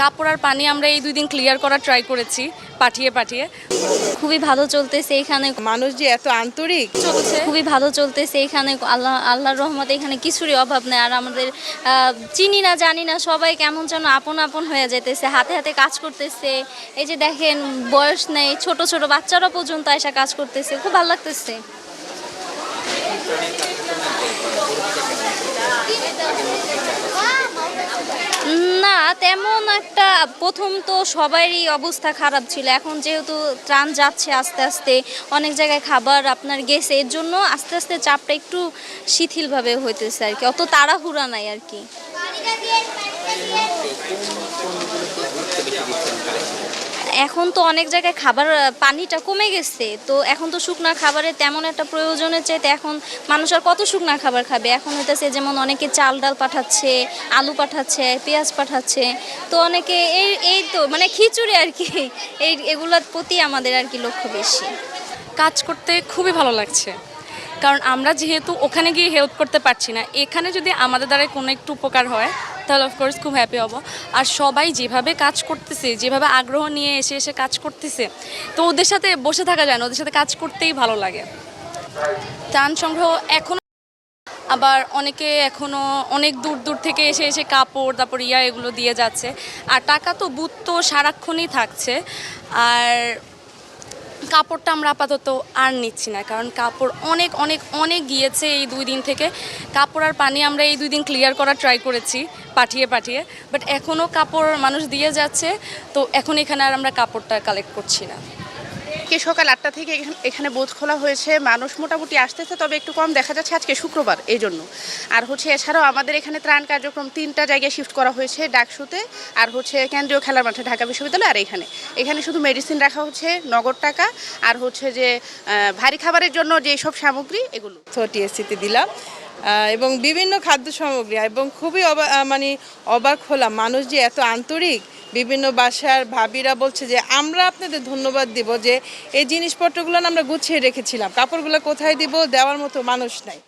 কাপড় আর পানি আমরা এই দুই দিন ক্লিয়ার করার ট্রাই করেছি পাঠিয়ে পাঠিয়ে। খুবই ভালো চলতেছে এখানে। মানুষ যে এত আন্তরিক। চলছে। খুবই ভালো চলতেছে এখানে। আল্লাহ আল্লাহর রহমতে এখানে কিছুরই অভাব নেই। আর আমাদের চিনি না জানি না সবাই কেমন যেন আপন আপন হয়ে যেতেছে হাতে হাতে কাজ করতেছে। এই যে দেখেন বয়স নেই ছোট ছোট বাচ্চারা পর্যন্ত এসে কাজ করতেছে। খুব ভালো লাগতেছে। তেমন একটা, প্রথম তো সবারই অবস্থা খারাপ ছিল। এখন যেহেতু ত্রাণ যাচ্ছে আস্তে আস্তে, অনেক জায়গায় খাবার আপনার গেছে, এর জন্য আস্তে আস্তে চাপটা একটু শিথিলভাবে হইতেছে আর কি। অত তাড়াহুড়া নাই আর কি। এখন তো অনেক জায়গায় খাবার পানিটা কমে গেছে। তো এখন তো শুকনা খাবারের তেমন একটা প্রয়োজনের চাইতে এখন মানুষ আর কত শুকনা খাবার খাবে? এখন হইতেছে যেমন অনেকে চাল ডাল পাঠাচ্ছে, আলু পাঠাচ্ছে, পেঁয়াজ পাঠাচ্ছে। তো অনেকে এই এই তো মানে খিচুড়ি আর কি, এই, এগুলোর প্রতি আমাদের আর কি লক্ষ্য বেশি। কাজ করতে খুবই ভালো লাগছে। কারণ আমরা যেহেতু ওখানে গিয়ে হেল্প করতে পারছি না, এখানে যদি আমাদের দ্বারা কোনো একটু উপকার হয়, তাহলে অফকোর্স খুব হ্যাপি হব। আর সবাই যেভাবে কাজ করতেছে, যেভাবে আগ্রহ নিয়ে এসে এসে কাজ করতেছে, তো ওদের সাথে বসে থাকা যায় না, ওদের সাথে কাজ করতেই ভালো লাগে। ত্রাণ সংগ্রহ এখনও আবার অনেকে এখনও অনেক দূর দূর থেকে এসে এসে কাপড়, তারপর ইয়া এগুলো দিয়ে যাচ্ছে। আর টাকা তো বুথ তো সারাক্ষণই থাকছে। আর কাপড়টা আমরা আপাতত আর নিচ্ছি না, কারণ কাপড় অনেক অনেক অনেক গিয়েছে এই দুই দিন থেকে। কাপড় আর পানি আমরা এই দুই দিন ক্লিয়ার করার ট্রাই করেছি, পাঠিয়ে পাঠিয়ে। বাট এখনও কাপড় মানুষ দিয়ে যাচ্ছে, তো এখন এখানে আর আমরা কাপড়টা কালেক্ট করছি না। আজকে সকাল আটটা থেকে এখান- বোধ খোলা হয়েছে। মানুষ মোটামুটি আসতেছে, তবে একটু কম দেখা যাচ্ছে আজকে শুক্রবার এই জন্য। আর হচ্ছে এছাড়াও আমাদের এখানে ত্রাণ কার্যক্রম তিনটা জায়গায় শিফট করা হয়েছে, ডাকসুতে আর হচ্ছে কেন্দ্রীয় খেলার মাঠে ঢাকা বিশ্ববিদ্যালয় আর এখানে। এখানে শুধু মেডিসিন রাখা হচ্ছে, নগদ টাকা আর হচ্ছে যে ভারী খাবারের জন্য যেই সব সামগ্রী, এগুলো। টিএসসিতে দিলাম। এবং বিভিন্ন খাদ্য সামগ্রী, এবং খুবই মানে অবাক হলাম। মানুষ যে এত আন্তরিক বিভিন্ন বাসার ভাবিরা বলছে যে, আমরা আপনাদের ধন্যবাদ দিব যে এই জিনিসপত্রগুলো আমরা গুছিয়ে রেখেছিলাম। কাপড়গুলো কোথায় দিব? দেওয়ার মতো মানুষ নাই।